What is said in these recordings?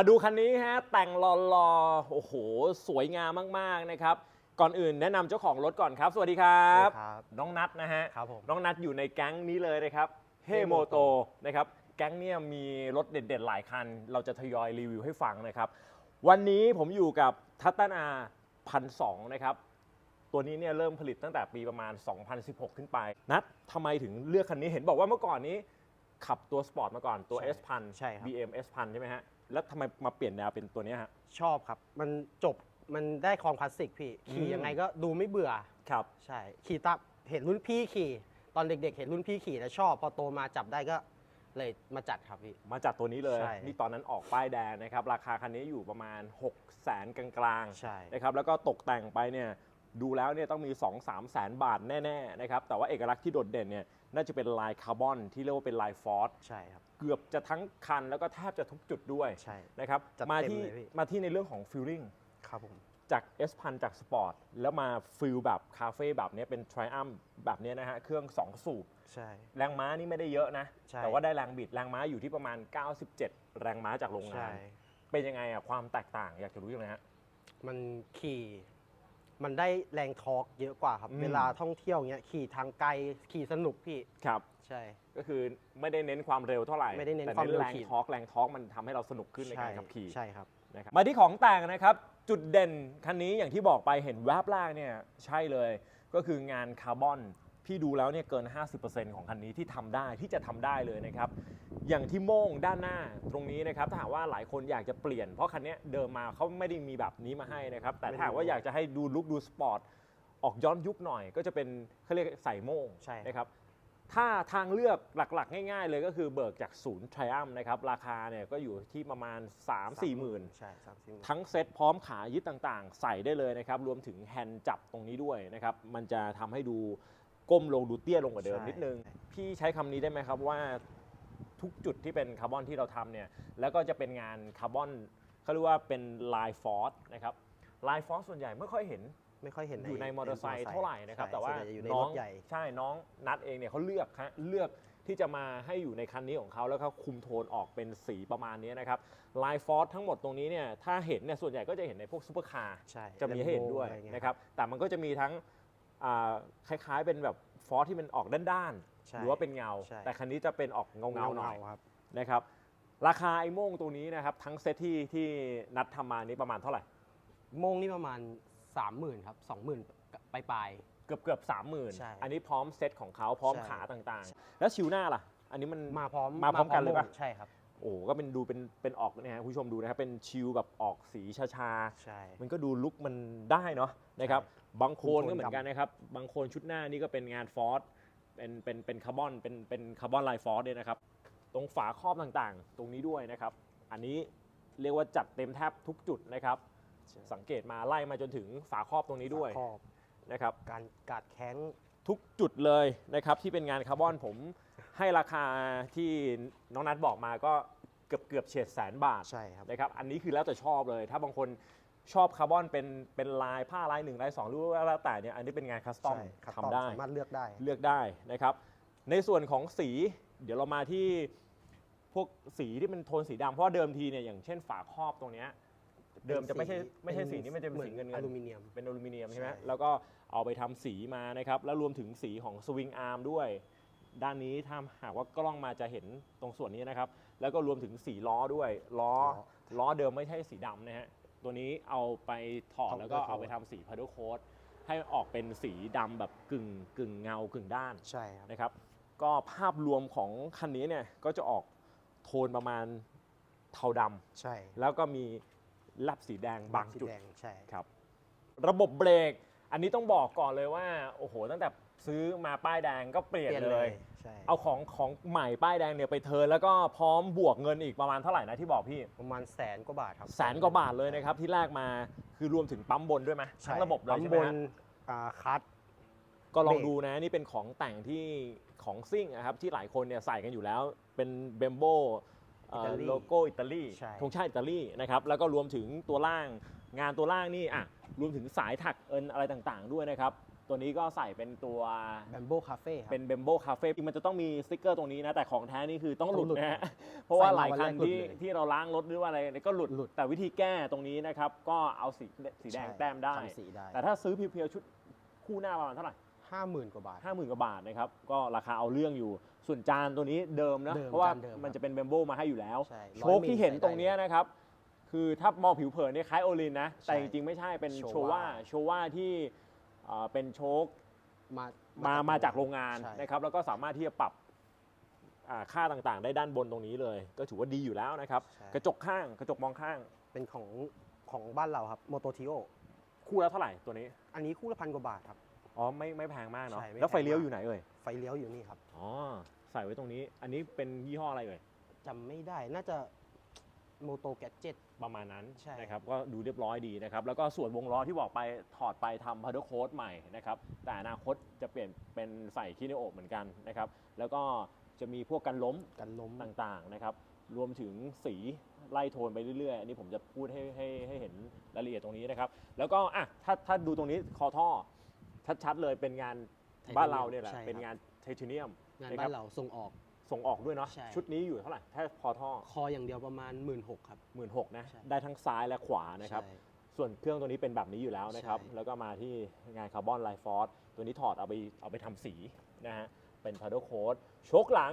มาดูคันนี้ฮะแต่งหล่อๆโอ้โห สวยงามมากๆนะครับ ก่อนอื่นแนะนำเจ้าของรถก่อนครับ สวัสดีครับ ครับ น้องนัทนะฮะครับผม น้องนัทอยู่ในแก๊งนี้เลยนะครับเฮโมโต Hemoto นะครับแก๊งเนี่ยมีรถเด็ดๆ หลายคัน เราจะทยอยรีวิวให้ฟังนะครับ วันนี้ผมอยู่กับทัตตานาพันสนะครับ ตัวนี้เนี่ยเริ่มผลิตตั้งแต่ปีประมาณ 2016 ขึ้นไป นัททำไมถึงเลือกคันนี้เห็นบอกว่าเมื่อก่อนนี้ ขับตัวสปอร์ตมาก่อนตัว ใช่ S พันใช่ครับ BM S พันใช่ไหมฮะ แล้วทำไมมาเปลี่ยนแนวเป็นตัวเนี้ยฮะ ชอบครับ มันจบมันได้ความคลาสสิกพี่ ขี่อืม ยังไงก็ดูไม่เบื่อ ครับ ใช่ ขี่ตามเห็นรุ่นพี่ขี่ ตอนเด็ก ๆ เห็นรุ่นพี่ขี่แล้วชอบ พอโตมาจับได้ก็เลยมาจัดครับพี่ มาจากตัวนี้เลย ใช่ นี่ตอนนั้นออกป้ายแดงนะครับ ราคาคันนี้อยู่ประมาณ 6 0 0แสนกลางๆ ใช่ นะครับแล้วก็ตกแต่งไปเนี่ยดูแล้วเนี่ยต้องมี 2 3 แสนบาทแน่ๆนะครับแต่ว่าเอกลักษณ์ที่โดดเด่นเนี่ย น่าจะเป็นลายคาร์บอนที่เรียกว่าเป็นลายฟอสใช่ครับ เกือบจะทั้งคันแล้วก็แทบจะทุกจุดด้วยใช่นะครับจัดมาเต็มที่เลยพี่ มาที่ในเรื่องของฟิลลิ่งครับผมจาก S พันจากสปอร์ตแล้วมาฟิลแบบคาเฟ่แบบเนี้ยเป็น Triumph แบบเนี้ยนะฮะ เครื่อง 2 สูบ ใช่ แรงม้านี่ไม่ได้เยอะนะ ใช่ แต่ว่าได้แรงบิด แรงม้าอยู่ที่ประมาณ 97 แรงม้าจากโรงงาใช่ น เป็นยังไงอะความแตกต่างอยากจะรู้ยังไงฮะ มันขี่ มันได้แรงทอร์กเยอะกว่าครับ อืม เวลาท่องเที่ยวเงี้ยขี่ทางไกลขี่สนุกพี่ ครับ ใช่ ก็คือไม่ได้เน้นความเร็วเท่าไหร่ไม่ได้เน้นแต่ความเร็วแรงขี่ ทอร์กแรงทอร์กมันทำให้เราสนุกขึ้นในใช่การขับขี่ ใช่ครับ นะครับมาที่ของแต่งนะครับ จุดเด่นคันนี้อย่างที่บอกไปเห็นแวบแรกเนี่ยใช่เลย ก็คืองานคาร์บอน ที่ดูแล้วเนี่ยเกิน 50%ของคันนี้ที่ทำได้ที่จะทำได้เลยนะครับ อย่างที่โม่งด้านหน้าตรงนี้นะครับถ้าหากว่าหลายคนอยากจะเปลี่ยนเพราะคันนี้เดิมมาเขาไม่ได้มีแบบนี้มาให้นะครับ แต่ถ้าหากว่าอยากจะให้ดูลุคดูสปอร์ตออกย้อนยุคหน่อย ก็จะเป็นเขาเรียกใส่โม่งใช่นะครับถ้าทางเลือกหลักๆ ง่ายๆ เลยก็คือเบิกจากศูนย์ Triumph นะครับ ราคาเนี่ยก็อยู่ที่ประมาณ 3-4หมื่นใช่สามสี่หมื่นทั้งเซ็ตพร้อมขายึดต่างๆ ใส่ได้เลยนะครับ รวมถึงแฮนด์จับตรงนี้ด้วยนะครับ มันจะทำให้ดู ก้มลงดูเตี้ยลงกว่าเดิมใช่ นิดนึง พี่ใช้คำนี้ได้ไหมครับว่าทุกจุดที่เป็นคาร์บอนที่เราทำเนี่ยแล้วก็จะเป็นงานคาร์บอนเขาเรียกว่าเป็นลายฟอสนะครับลายฟอสส่วนใหญ่ไม่ค่อยเห็น ไม่ค่อยเห็นอยู่ในมอเตอร์ไซค์เท่าไหร่นะครับ ใช่แต่ว่าส่นใหญ่อยู่ในน้รองถใหญ่ ใช่น้องนัดเองเนี่ยเขาเลือกฮะเลือกที่จะมาให้อยู่ในคันนี้ของเขาแล้วเขาคุมโทนออกเป็นสีประมาณนี้นะครับลายฟอสทั้งหมดตรงนี้เนี่ยถ้าเห็นเนี่ยส่วนใหญ่ก็จะเห็นในพวกซูเปอร์คาร์ใช่จะมีให้เห็นด้วย Lambo อไเงี้นะครับแต่มันก็จะมีทั้ง อ่าคล้ายๆ เป็นแบบฟอสที่มันออกด้านใช่ๆหรือว่าเป็นเงา ใช่ แต่คันนี้จะเป็นออกเงาๆหน่อยครับ นะครับ ราคาไอ้โม่งตัวนี้นะครับ ทั้งเซตที่ที่นัดทำมานี้ประมาณเท่าไหร่ โมงนี่ประมาณ 30,000ครับ20,000ไปปลาย เกือบเกือบสามหมื่นใช่อันนี้พร้อมเซตของเขาพร้อมใช่ ขาต่างๆ แล้วชิวหน้าล่ะ อันนี้มัน ๆมาพร้อมมาพร้อมกันเลยปะ โงใช่ครับ โอ้โหก็เป็นดูเป็นเป็นออกเนี่ยฮะคุณผู้ชมดูนะครับเป็นชิวแบบออกสีชาใช่ ๆ มันก็ดูลุคมันได้เนาะนะครับ บางโคนคุมโทนก็เหมือนกันนะครับบางโคนชุดหน้านี่ก็เป็นงานฟอสเป็นเป็นเป็นคาร์บอนเป็นเป็นคาร์บอนไลน์ฟอสเนี่ยนะครับ ตรงฝาครอบต่างๆ ตรงนี้ด้วยนะครับ อันนี้เรียกว่าจัดเต็มแทบทุกจุดนะครับ สังเกตมาไล่มาจนถึงฝาครอบตรงนี้ด้วยขอบนะครับ การกาดแข้งทุกจุดเลยนะครับที่เป็นงานคาร์บอนผมให้ราคาที่น้องนัทบอกมาก็เกือบเกือบเฉียดแสนบาทใช่ครับนะครับ อันนี้คือแล้วแต่ชอบเลย ถ้าบางคน ชอบคาร์บอนเป็นเป็นลายผ้าลายหนึ่งลายสองหรือว่าแล้วแต่เนี่ยอันนี้เป็นงานคัสตอมใช่ครับทำได้ สามารถเลือกได้ เลือกได้นะครับ ในส่วนของสี เดี๋ยวเรามาที่พวกสีที่เป็นโทนสีดำเพราะว่าเดิมทีเนี่ยอย่างเช่นฝาครอบตรงเนี้ยเดิมจะไม่ใช่ไม่ใช่สีนี้มันจะเป็นสีเงินอเงินลูมิเนียม เป็นอลูมิเนียมใช่ไหมใช่ แล้วก็เอาไปทำสีมานะครับ แล้วรวมถึงสีของสวิงอาร์มด้วย ด้านนี้ถ้าหากว่ากล้องมาจะเห็นตรงส่วนนี้นะครับ แล้วก็รวมถึงสีล้อด้วย ล้อ ล้อเดิมไม่ใช่สีดำนะฮะ ตัวนี้เอาไปถอด Powder แล้วก็ coat เอาไปทำสีพาร์โดโค้ดให้ออกเป็นสีดำแบบกึ่งกึ่งเงากึ่งด้านใช่ครับ นะครับ ก็ภาพรวมของคันนี้เนี่ยก็จะออกโทนประมาณเทาดำใช่แล้วก็มีลับสีแดงบางจุด สีแงใช่ ครับระบบเบรก อันนี้ต้องบอกก่อนเลยว่า โอ้โห ตั้งแต่ซื้อมาป้ายแดงก็เปลี่ยนเลยใช่ เอาของของใหม่ป้ายแดงเนี่ยไปเทิร์นแล้วก็พร้อมบวกเงินอีกประมาณเท่าไหร่นะที่บอกพี่ ประมาณแสนกว่าบาทครับแสนกว่าบาทเลยนะครับที่แรกมาคือรวมถึงปั๊มบนด้วยไหมใช่ทั้งระบบเลยปั๊มใช่บไหมนฮะอ่าคัทก็ลองเบรกดูนะนี่เป็นของแต่งที่ของซิ่งนะครับที่หลายคนเนี่ยใส่กันอยู่แล้วเป็นเบมโบอิตาลีโลโก้อิตาลีใช่ธงชาติอิตาลีนะครับแล้วก็รวมถึงตัวล่างงานตัวล่างนี่อะรวมถึงสายถักเอินอะไรต่างๆ ด้วยนะครับ ตัวนี้ก็ใส่เป็นตัวแบมโบคาเฟ่ครับ เป็นเบมโบคาเฟ่มันจะต้องมีสติกเกอร์ตรงนี้นะ แต่ของแท้นี่คือต้องหลุดต้องหลุดนะฮะเพราะว่าใส่หมาลายวันคันแรกหลุดที่เลยที่เราล้างรถหรือว่าอะไรก็หลุดหลุดแต่วิธีแก้ตรงนี้นะครับ ก็เอาสีสีแดงใช่แต้มได้ ทำสีได้ แต่ถ้าซื้อเพียวๆชุดคู่หน้าประมาณเท่าไหร่ห้าหมื่นกว่าบาท ห้าหมื่นกว่าบาทนะครับ ก็ราคาเอาเรื่องอยู่ ส่วนจานตัวนี้เดิมนะ เดิมเพราะว่าจานเดิมมันครับจะเป็นเบมโบมาให้อยู่แล้ว ใช่โชคที่เห็นร้อยมิลตรงเนี้ยนะครับ คือถ้ามองผิวเผินเนี่ยคล้ายโอลินนะ แต่ใช่จริงๆไม่ใช่เป็นโชโชว่าว่าโชว่าที่เอ่อเป็นโชคมามามาจากโรงงานใช่ นะครับแล้วก็สามารถที่จะปรับอ่าค่าต่างๆ ได้ด้านบนตรงนี้เลย ก็ถือว่าดีอยู่แล้วนะครับ ใช่ กระจกข้างกระจกมองข้าง เป็นของของบ้านเราครับโมโตทิโอคู่ละเท่าไหร่ตัวนี้อันนี้คู่ละพันกว่าบาทครับ อ๋อไม่ไม่แพงมากเนาะใช่ไม่แล้วไฟแพงเลี้ยวมากอยู่ไหนเอ่ยไฟเลี้ยวอยู่นี่ครับอ๋อใส่ไว้ตรงนี้ อันนี้เป็นยี่ห้ออะไรเอ่ยจำไม่ได้น่าจะ โมโตแกจ e t ประมาณนั้นใช่ นะครับก็ดูเรียบร้อยดีนะครับ แล้วก็ส่วนวงล้อที่บอกไปถอดไปทำพัดโค้ดใหม่นะครับ แต่อนาคตจะเปลี่ยนเป็นใส่คีเนโอเหมือนกันนะครับ แล้วก็จะมีพวกกันล้ม กันล้ม ต่างๆนะครับ รวมถึงสีไล่โทนไปเรื่อยๆ อันนี้ผมจะพูดให้ให้ให้เห็นรายละเอียดตรงนี้นะครับ แล้วก็อะถ้าถ้าดูตรงนี้คอท่อ ชัดๆเลยเป็นงาน Titanium บ้านเราเนี่ยแหละ ใช่ครับ เป็นงานไทเทเนียมงานนะครับ้านเราส่งออก ส่งออกด้วยเนาะใช่ ชุดนี้อยู่เท่าไหร่ถ้าคอท่อคออย่างเดียวประมาณ 1 6ื่นครับ หมื่นหกนะใช่ ได้ทั้งซ้ายและขวานะครับ ใช่ ส่วนเครื่องตัวนี้เป็นแบบนี้อยู่แล้วนะครับ ใช่ แล้วก็มาที่งานคาร์บอนไลฟอร์สตัวนี้ถอดเอาไปเอาไปทำสีนะฮะ เป็นพา d ด e โค้ดโชคหลัง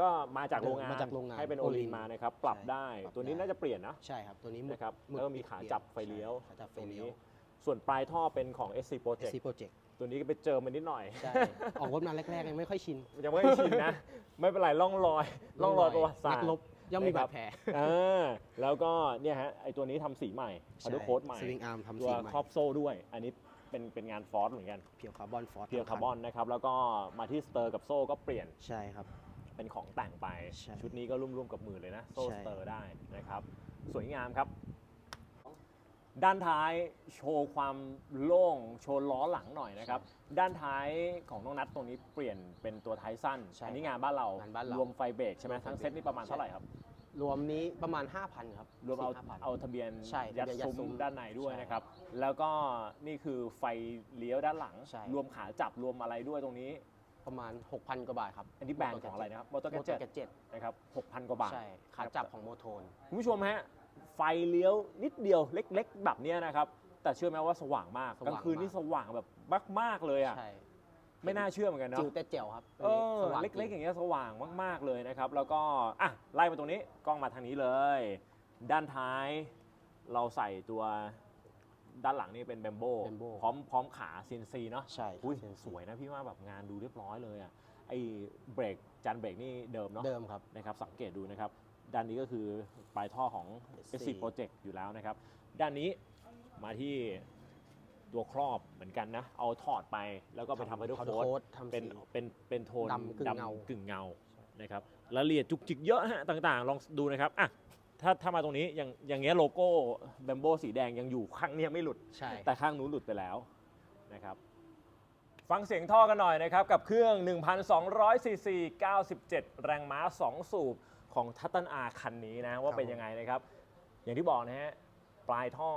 ก็มาจากโรงงานมาจากโรงงานให้เป็นโอลิน Olin มานะครับ ปรับใช่ได้ ปรับตัวนี้ได้ น่าจะเปลี่ยนนะใช่ครับ ตัวนี้หมึกนะครับหึแล้วก็มีขาจับไฟเลี้ยวใช่ขาจับไฟตรงเลี้นี้ยวส่วนปลายท่อเป็นของ SC Project SC Project ตัวนี้ก็ไปเจอมันนิดหน่อย ใช่ ออกรถมาแรกๆยังไม่ค่อยชินยังไม่ชินนะ ไม่เป็นไรล่องรอยล่องรอยประวัติศาสตนัร์กรบย่อมมีนะครับบาดแผลอ่าแล้วก็เนี่ยฮะไอตัวนี้ทำสีใหม่พา d ด e โค้ดใหม่ สวิงอาร์มทำตัสีวใหม่ครอบโซ่ด้วย อันนี้เป็นเป็นงานฟอร์สเหมือนกันเพียวคาร์บอนฟอร์เพียวคาร์บอนนะครับ แล้วก็มาที่สเตอร์กับโซ่ก็เปลี่ยนใช่ครับ เป็นของแต่งไป ใช่ชุดนี้ก็ร่วมๆกับหมื่นเลยนะ โซ่ใช่ สเตอร์ได้นะครับ สวยงามครับ ด้านท้ายโชว์ความโล่งโชว์ล้อหลังหน่อยนะครับ ด้านท้ายของน้องนัทตรงนี้เปลี่ยนเป็นตัวท้ายสั้น ใช่อันนี้งานบ้านเรางานบ้านเรารวมไฟเบรกใช่ไหมรวมไฟทั้งเซตนี่ประมาณใช่เท่าไหร่ครับ รวมนี้ประมาณ 5,000 ครับรวมเอา4-5,000เอาทะเบียนใช่ยัดทะเบียนยัดซุ้มซุ้มด้านในด้วยใช่นะครับ แล้วก็นี่คือไฟเลี้ยวด้านหลัง ใช่ รวมขาจับรวมอะไรด้วยตรงนี้ ประมาณ 6,000 กว่าบาทครับอันนี้แบรนด์ของอะไรนะครับมอเตอร์โมแกโตเจ็แกเจ็ตนะครับ6,000 กว่าบาทใช่ ขาจับของโมโทน คุณผู้ชมฮะ ไฟเลี้ยวนิดเดียวเล็ก ๆ แบบเนี้ยนะครับ แต่เชื่อไหมว่าสว่างมากสกลาว่างงคืนนี่มากสว่างแบบมากๆเลยอะใช่ไม่น่าเชื่อเหมือนกันเนาะจิ๋วแต่แจ๋วครับเออสว่างเล็กๆจอริงย่างเงี้ยสว่างมาก ๆเลยนะครับ แล้วก็อะไล่มาตรงนี้กล้องมาทางนี้เลย ด้านท้ายเราใส่ตัวด้านหลังนี่เป็นแบมโบ Bembo พร้อมพร้อมขาซีนซีเนาะ ใช่อุ้ยครับสวยนะพี่ว่าแบบงานดูเรียบร้อยเลยอะไอ้เบรกจานเบรกนี่เดิมเนาะเดิมครับนะครับสังเกตดูนะครับ ด้านนี้ก็คือปลายท่อของ SC SC Project อยู่แล้วนะครับ ด้านนี้มาที่ตัวครอบเหมือนกันนะ เอาถอดไปแล้วก็ไปทำไปด้วย powder โค้ด coat ทำเป็นสีเป็นเป็นโทนดำกึ่งเงากึ่งเงานะครับรายละเอียดจุกจิกเยอะฮะต่างๆ ลองดูนะครับอะถ้าถ้ามาตรงนี้อย่างอย่างเงี้ยโลโก้แบมโบสีแดงยังอยู่ข้างเนี้ยไม่หลุดใช่แต่ข้างนู้นหลุดไปแล้วนะครับฟังเสียงท่อกันหน่อยนะครับ กับเครื่อง 1,200ซีซี97 แรงม้า 2 สูบ ของทัตตันอาคันนี้นะว่าเป็นยังไงนะครับ อย่างที่บอกนะฮะปลายท่อ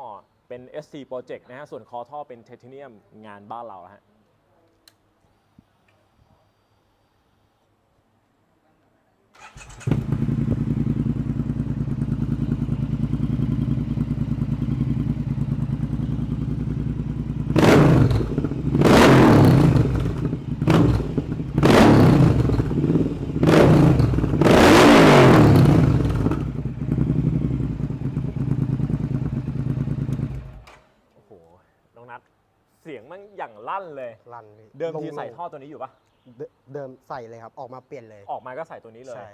เป็น SC Project นะฮะส่วนคอท่อเป็นเท t เนียมงานบ้านเราฮะ โอ้โห น้องนัทเสียงมันอย่าง ลั่นเลยรันพี่เดิมทีลงๆใส่ท่อตัวนี้อยู่ปะเดิเดิมใส่เลยครับ ออกมาเปลี่ยนเลยออกมาก็ใส่ตัวนี้เลย ใช่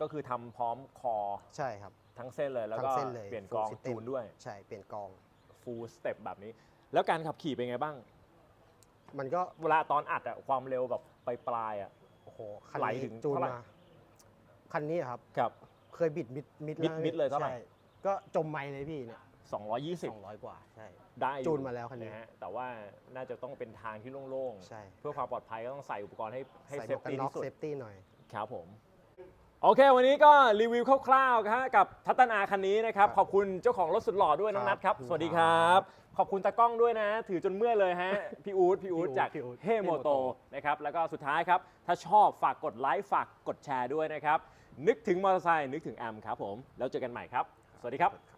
ก็คือทำพร้อมคอใช่ครับ ทั้งเส้นเลยแล้วทั้ก็งเส้นเลยเปลี่ยน full กอง system จูนด้วยใช่เปลี่ยนกอง full step แบบนี้ แล้วการขับขี่เป็นไงบ้าง มันก็เวลาตอนอัดอะความเร็วแบบไปปลายๆอะ โอ้โหคันไหลนี้ถึงจูนเท่าไหร่ มาคันนี้ครับกับ เคยบิดมิดมิดบิดแวมิดเลยเท่าไหร่ ใช่ก็จมไม้เลยพี่เนี่ย 220สองร้อยกว่าใช่ ได้อยู่จูนมาแล้วคันนี้ะฮะแต่ว่าน่าจะต้องเป็นทางที่โล่งใช่ๆเพื่อความปลอดภัยก็ต้องใส่อุปกรณ์ให้ให้ใส่เซหมฟวกกันตี้น็อกที่สุด เซฟตี้หน่อย ครับผม โอเค วันนี้ก็รีวิวคร่าวๆนะฮะกับทัตตนาคันนี้นะครับ ครับขอบคุณเจ้าของรถสุดหล่อด้วยน้องครันับทครับขอบคุณสวัสดีคครัรับบขอบคุณตากล้องด้วยนะ ถือจนเมื่อยเลยฮะ พี่อู๊ดพี่อู๊ดพี่อู๊ดจากพี่อู๊ดเฮโมโต Hemoto นะครับ แล้วก็สุดท้ายครับ ถ้าชอบฝากกดไลค์ฝากกดแชร์ด้วยนะครับ นึกถึงมอเตอร์ไซค์นึกถึงแอมครับผม แล้วเจอกันใหม่ครับ สวัสดีครับ